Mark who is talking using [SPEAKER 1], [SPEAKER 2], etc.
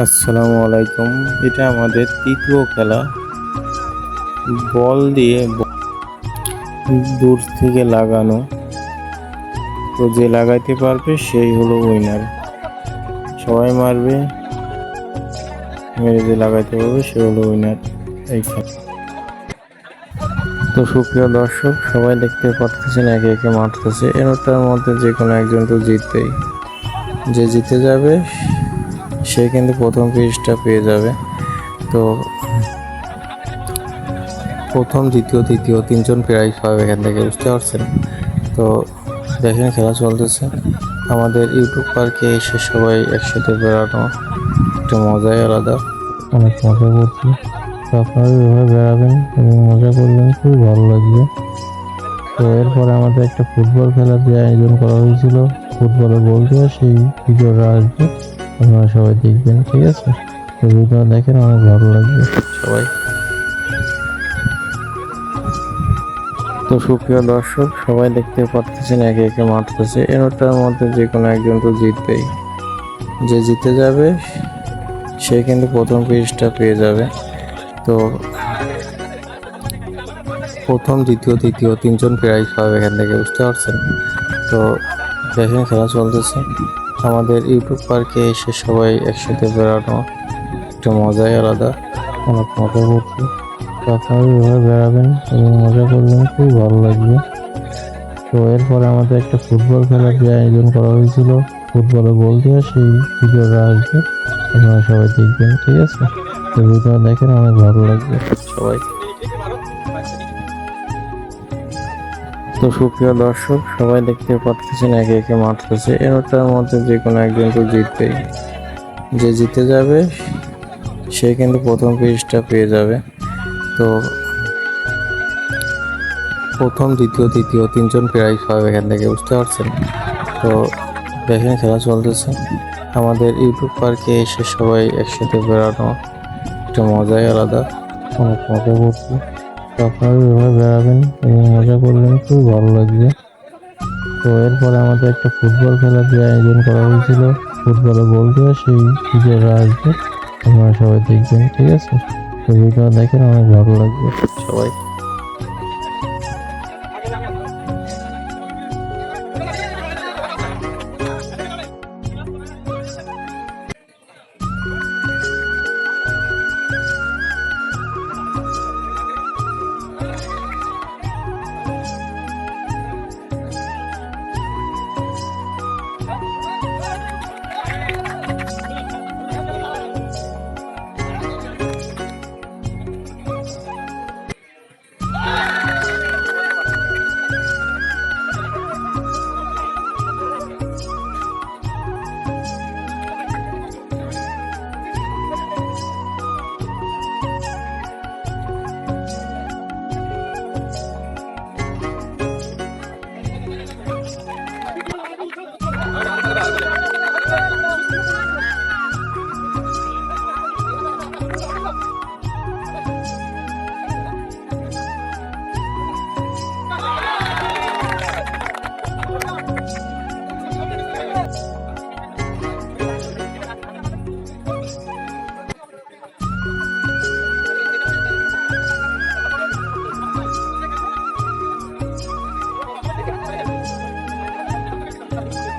[SPEAKER 1] আসসালামু আলাইকুম। এটা আমাদের তৃতীয় খেলা। বল দিয়ে দূর থেকে লাগানো। তো যে লাগাইতে পারবে, সেই হলো উইনার সবাই মারবে। মেরে যে লাগাইতে পারবে, সে হলো উইনার এই খেলা। তো সুপ্রিয় দর্শক, সবাই দেখতে পারতেছেন একে একে মারতেছে। এরটার মধ্যে যে কোনো একজন তো জিতবেই। যে জিতে যাবে সে কিন্তু প্রথম পিসটা পেয়ে যাবে। তো প্রথম, দ্বিতীয়, তৃতীয় তিনজন প্রাইজ পাবে এখান থেকে বুঝতে পারছেন। তো দেখেন খেলা চলতেছে। আমাদের ইউটিউব পার্কে এসে সবাই একসাথে বেড়ানো একটা মজাই আলাদা। অনেক মজা করছি। তো আপনারা এভাবে বেড়াবেন এবং মজা করবেন, খুবই ভালো লাগবে। তো এরপরে আমাদের একটা ফুটবল খেলার যে আয়োজন করা হয়েছিল ফুটবলে বলতে সেই ভিডিওটা আসবে। আপনারা সবাই দেখবেন, ঠিক আছে? ভিডিও দেখেন অনেক ভালো লাগবে। সবাই। তো সুপ্রিয় দর্শক, সবাই দেখতে পাচ্ছেন একে একে মারতেছে এরটার মধ্যে যে কোনো একজন তো জিতবেই। যে জিতে যাবে, সে কিন্তু প্রথম পিসটা পেয়ে যাবে। তো প্রথম, দ্বিতীয়, তৃতীয় তিনজন প্রাইজ পাবে এখান থেকে, বুঝতে পারছেন? তো দেখেন, খেলা চলতেছে। আমাদের ইউটিউব পার্কে এসে সবাই একসাথে বেড়ানো একটা মজাই আলাদা। অনেক মজা করছি। আপনারা এভাবে বেড়াবেন এবং মজা করবেন, খুবই ভালো লাগবে। তো এরপরে আমাদের একটা ফুটবল খেলার যে আয়োজন করা হয়েছিল, ফুটবলে বল দিয়ে সেই ভিডিওটা আসবে। আপনারা সবাই দেখবেন, ঠিক আছে? তো ভিডিও দেখেন, অনেক ভালো লাগবে। সবাই তো সুপ্রিয় দর্শক, সবাই দেখতে পাচ্ছেন একে একে মারতেছে এরটার মধ্যে যে কোনো একজন তো জিতবেই। যে জিতে যাবে, সে কিন্তু প্রথম পিসটা পেয়ে যাবে। তো প্রথম, দ্বিতীয়, তৃতীয় তিনজন প্রাইজ পাবে এখান থেকে বুঝতে পারছেন। তো দেখেন খেলা চলতেছে। আমাদের ইউটিউব পার্কে এসে সবাই একসাথে বেড়ানো একটা মজাই আলাদা। অনেক মজা করছি আপনারা এভাবে বেড়াবেন এবং মজা করলেন খুব ভালো লাগবে। তো এরপরে আমাদের একটা ফুটবল খেলার যে আয়োজন করা হয়েছিল। ফুটবলে বল দিয়ে সেই ভিডিওটা আসবে আপনারা সবাই দেখবেন, ঠিক আছে? তো ভিডিও দেখেন, অনেক ভালো লাগবে। সবাই Thank you.